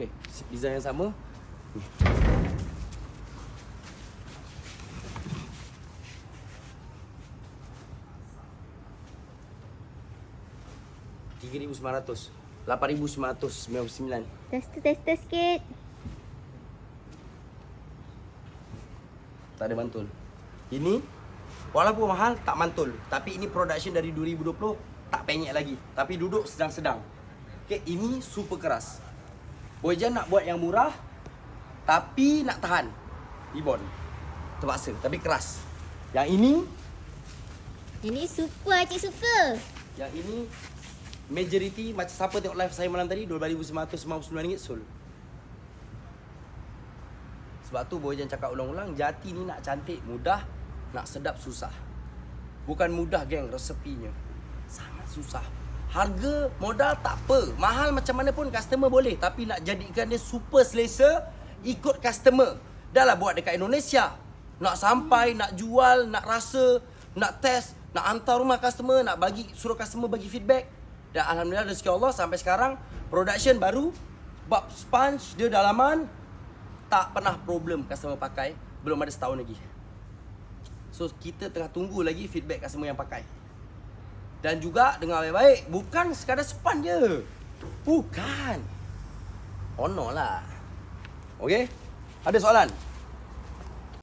Okay, design yang sama. Tiga ribu sembilan ratus, lapan ribu sembilan ratus sembilan puluh sembilan. Tester tester sikit. Tak ada mantul. Ini walaupun mahal tak mantul, tapi ini production dari 2020 tak penyek lagi, tapi duduk sedang-sedang. Okay, ini super keras. Boyjan nak buat yang murah tapi nak tahan. Ribbon. Terpaksa tapi keras. Yang ini, Ini super cik super. yang ini majority macam siapa tengok live saya malam tadi 2999 ringgit sold. Sebab tu Boyjan cakap ulang-ulang Jati ni nak cantik mudah Nak sedap susah Bukan mudah geng resepinya Sangat susah Harga modal tak apa. Mahal macam mana pun customer boleh. Tapi nak jadikan dia super selesa Ikut customer. Dah lah buat dekat Indonesia. Nak sampai, nak jual, nak rasa Nak test, nak hantar rumah customer Nak bagi suruh customer bagi feedback. Dan Alhamdulillah rezeki Allah sampai sekarang Production baru Bab sponge dia dalaman. Tak pernah problem customer pakai belum ada setahun lagi. So kita tengah tunggu lagi feedback customer yang pakai dan juga dengar baik-baik bukan sekadar span je bukan honor lah Okay? Ada soalan?